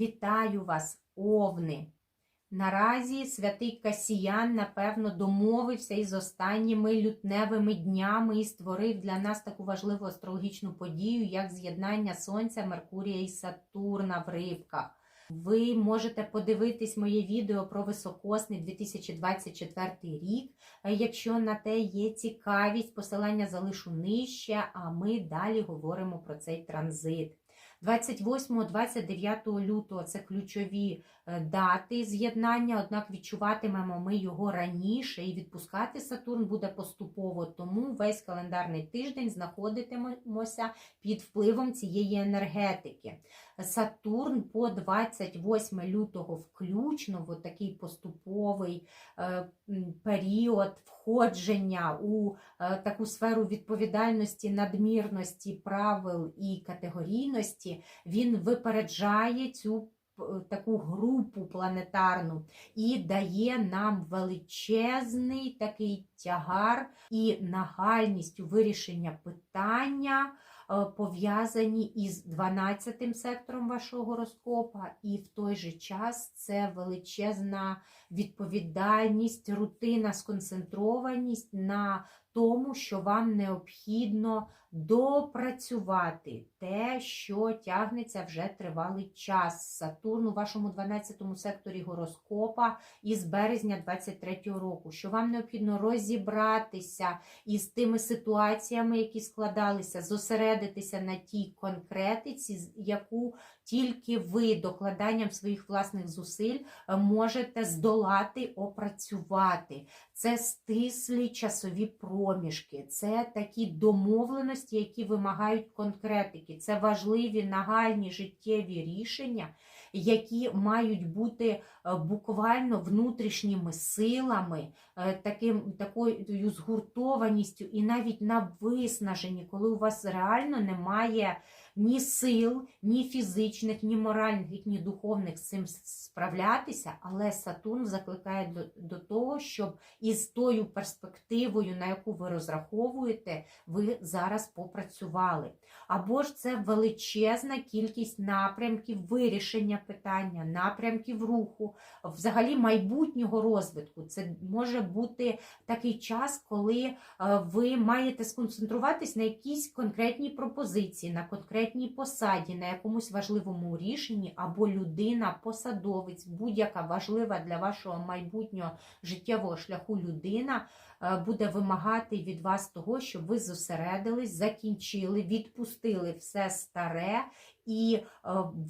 Вітаю вас, овни! Наразі святий Касіян, напевно, домовився із останніми лютневими днями і створив для нас таку важливу астрологічну подію, як з'єднання Сонця, Меркурія і Сатурна в рибках. Ви можете подивитись моє відео про високосний 2024 рік. Е, Якщо на те є цікавість, посилання залишу нижче, а ми далі говоримо про цей транзит. 28-29 лютого це ключові е, дати з'єднання, однак відчуватимемо ми його раніше і відпускати Сатурн буде поступово, тому весь календарний тиждень знаходитимемося під впливом цієї енергетики. Сатурн по 28 лютого включно, в такий поступовий е, період входження у е, таку сферу відповідальності, надмірності, правил і категорійності, він випереджає цю таку групу планетарну і дає нам величезний такий тягар і нагальність у вирішення питання, е, пов'язані із 12 сектором вашого гороскопа, і в той же час це величезна відповідальність, рутина, сконцентрованість на тому, що вам необхідно допрацювати те, що тягнеться вже тривалий час. Сатурн у вашому 12 секторі гороскопа із березня 23-го року, що вам необхідно розібратися із тими ситуаціями, які складалися, зосередитися на тій конкретиці, яку тільки ви докладанням своїх власних зусиль е, можете здолати, опрацювати. Це стислі часові проміжки, це такі домовленості, які вимагають конкретики. Це важливі нагальні життєві рішення, які мають бути е, буквально внутрішніми силами, е, таким, такою згуртованістю і навіть на виснаженні, коли у вас реально немає ні сил, ні фізичних, ні моральних, ні духовних з цим справлятися, але Сатурн закликає до, до того, щоб із тою перспективою, на яку ви розраховуєте, ви зараз попрацювали. Або ж це величезна кількість напрямків вирішення питання, напрямків руху, взагалі майбутнього розвитку. Це може бути такий час, коли е, ви маєте сконцентруватись на якійсь конкретній пропозиції, на конкретній посаді, на якомусь важливому рішенні, або людина, посадовець, будь-яка важлива для вашого майбутнього життєвого шляху людина е, буде вимагати від вас того, щоб ви зосередились, закінчили, відпустили все старе і е,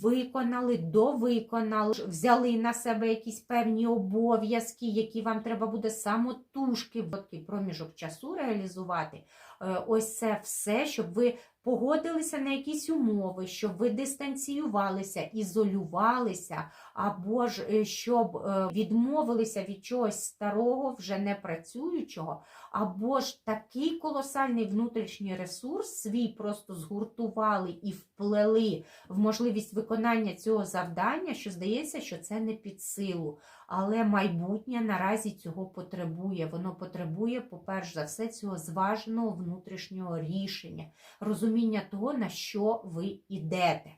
виконали, довиконали, взяли на себе якісь певні обов'язки, які вам треба буде самотужки в проміжок часу реалізувати. Е, Ось це все, щоб ви погодилися на якісь умови, щоб ви дистанціювалися, ізолювалися, або ж е, щоб е, відмовилися від чогось старого, вже не працюючого, або ж такий колосальний внутрішній ресурс свій просто згуртували і вплели в можливість виконання цього завдання, що здається, що це не під силу. Але майбутнє наразі цього потребує. Воно потребує, по-перше за все, цього зваженого внутрішнього рішення, розуміння того, на що ви йдете.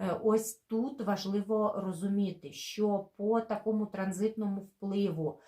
Е, Ось тут важливо розуміти, що по такому транзитному впливу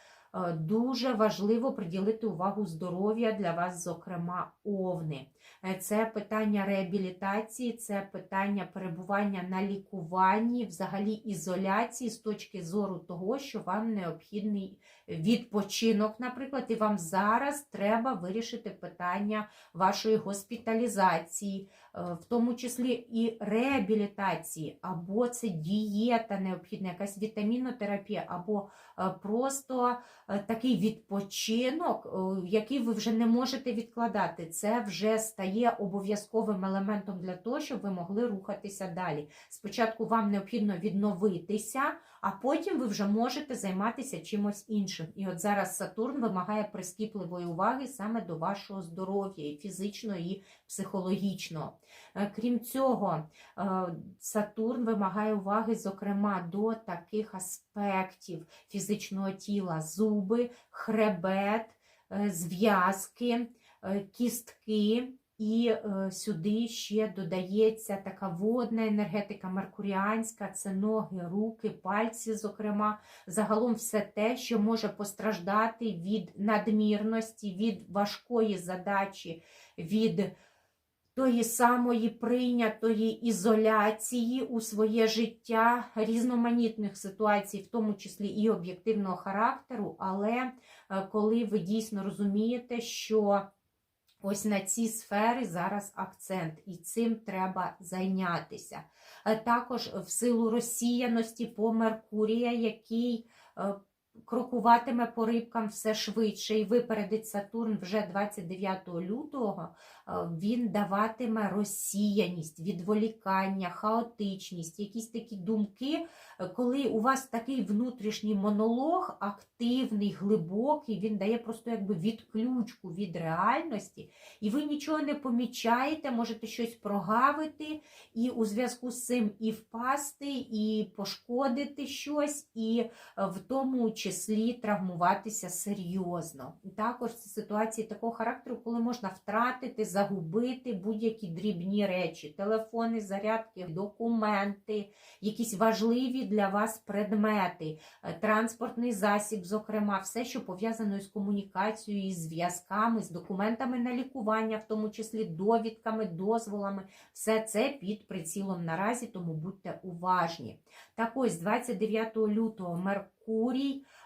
дуже важливо приділити увагу здоров'я для вас, зокрема, овни. Е, Це питання реабілітації, це питання перебування на лікуванні, взагалі ізоляції з точки зору того, що вам необхідний відпочинок, наприклад, і вам зараз треба вирішити питання вашої госпіталізації, е, в тому числі і реабілітації, або це дієта необхідна, якась вітамінотерапія, або е, просто е, такий відпочинок, е, який ви вже не можете відкладати. Це вже стає обов'язковим елементом для того, щоб ви могли рухатися далі. Спочатку вам необхідно відновитися, а потім ви вже можете займатися чимось іншим. І от зараз Сатурн вимагає прискіпливої уваги саме до вашого здоров'я, і фізичного, і психологічного. Е, Крім цього, е, Сатурн вимагає уваги, зокрема, до таких аспектів фізичного тіла: зуби, хребет, е, зв'язки, е, кістки. І е, сюди ще додається така водна енергетика меркуріанська, це ноги, руки, пальці, зокрема, загалом все те, що може постраждати від надмірності, від важкої задачі, від тої самої прийнятої ізоляції у своє життя, різноманітних ситуацій, в тому числі і об'єктивного характеру, але е, коли ви дійсно розумієте, що Ось на ці сфери зараз акцент, і цим треба зайнятися. Е, Також в силу розсіяності по Меркурія, який е, крокуватиме по рибкам все швидше і випередить Сатурн вже 29 лютого, е, він даватиме розсіяність, відволікання, хаотичність, якісь такі думки, е, коли у вас такий внутрішній монолог, активний, глибокий, він дає просто якби відключку від реальності, і ви нічого не помічаєте, можете щось прогавити, і у зв'язку з цим і впасти, і пошкодити щось, і е, в тому числі травмуватися серйозно. Також це ситуації такого характеру, коли можна втратити, загубити будь-які дрібні речі, телефони, зарядки, документи, якісь важливі для вас предмети, е, транспортний засіб, зокрема, все, що пов'язано з комунікацією, із зв'язками, з документами на лікування, в тому числі довідками, дозволами, все це під прицілом наразі, тому будьте уважні. Так ось 29 лютого Меркурій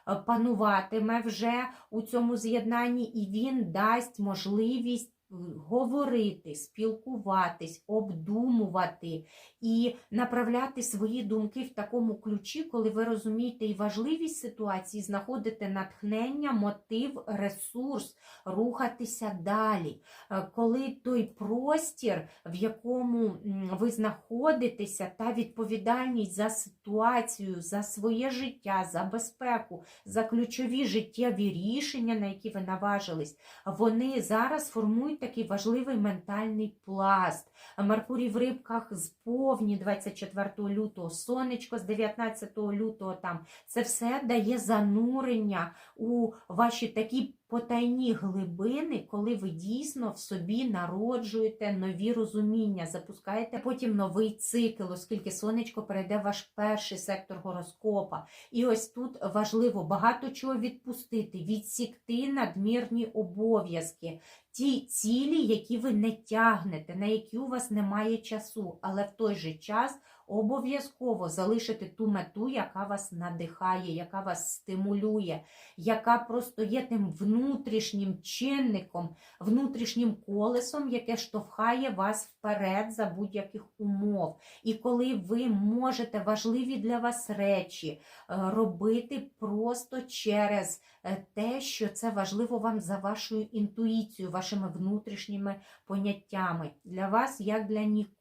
е, пануватиме вже у цьому з'єднанні, і він дасть можливість говорити, спілкуватись, обдумувати і направляти свої думки в такому ключі, коли ви розумієте і важливість ситуації, знаходите натхнення, мотив, ресурс, рухатися далі. Е, Коли той простір, в якому ви знаходитеся, та відповідальність за ситуацію, за своє життя, за безпеку, за ключові життєві рішення, на які ви наважились, вони зараз формують такий важливий ментальний пласт. Меркурій в рибках з повні 24 лютого, сонечко з 19 лютого там. Це все дає занурення у ваші такі потайні глибини, коли ви дійсно в собі народжуєте нові розуміння, запускаєте потім новий цикл, оскільки сонечко перейде в ваш перший сектор гороскопа. І ось тут важливо багато чого відпустити, відсікти надмірні обов'язки, ті цілі, які ви не тягнете, на які у вас немає часу, але в той же час обов'язково залишити ту мету, яка вас надихає, яка вас стимулює, яка просто є тим внутрішнім чинником, внутрішнім колесом, яке штовхає вас вперед за будь-яких умов. І коли ви можете важливі для вас речі е, робити просто через е, те, що це важливо вам за вашою інтуїцією, вашими внутрішніми поняттями. Для вас, як для нікого,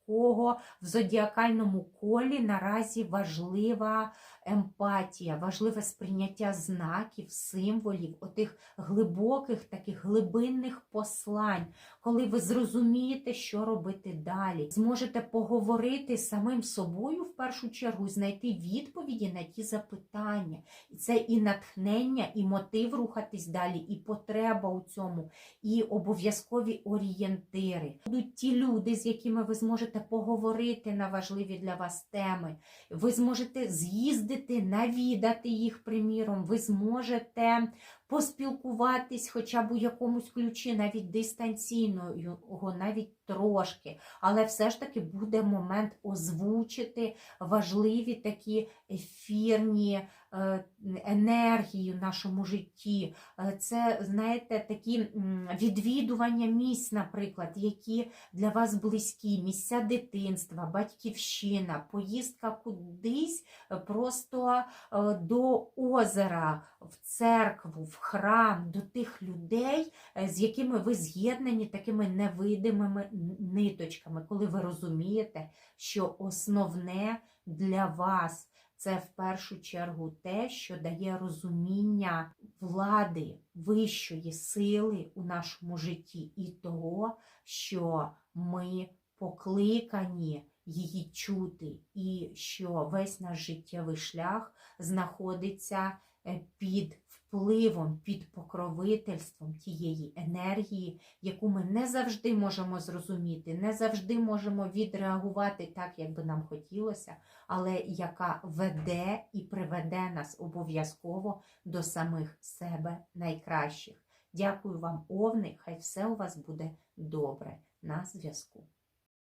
в зодіакальному колі наразі важлива емпатія, важливе сприйняття знаків, символів, отих глибоких, таких глибинних послань, коли ви зрозумієте, що робити далі, зможете поговорити з самим собою в першу чергу, знайти відповіді на ті запитання. І це і натхнення, і мотив рухатись далі, і потреба у цьому, і обов'язкові орієнтири. Будуть ті люди, з якими ви зможете поговорити на важливі для вас теми. Ви зможете з'їздити, навідати їх, приміром, ви зможете поспілкуватись хоча б у якомусь ключі, навіть дистанційно, його, навіть трошки. Але все ж таки буде момент озвучити важливі такі ефірні е, енергії в нашому житті. Е, Це, знаєте, такі відвідування місць, наприклад, які для вас близькі, місця дитинства, батьківщина, поїздка кудись просто е, до озера, в церкву, в храм, до тих людей, е, з якими ви з'єднані такими невидимими ниточками, коли ви розумієте, що основне для вас це в першу чергу те, що дає розуміння влади вищої сили у нашому житті, і того, що ми покликані її чути, і що весь наш життєвий шлях знаходиться е, під впливом, під покровительством тієї енергії, яку ми не завжди можемо зрозуміти, не завжди можемо відреагувати так, як би нам хотілося, але яка веде і приведе нас обов'язково до самих себе найкращих. Дякую вам, Овни. Хай все у вас буде добре. На зв'язку.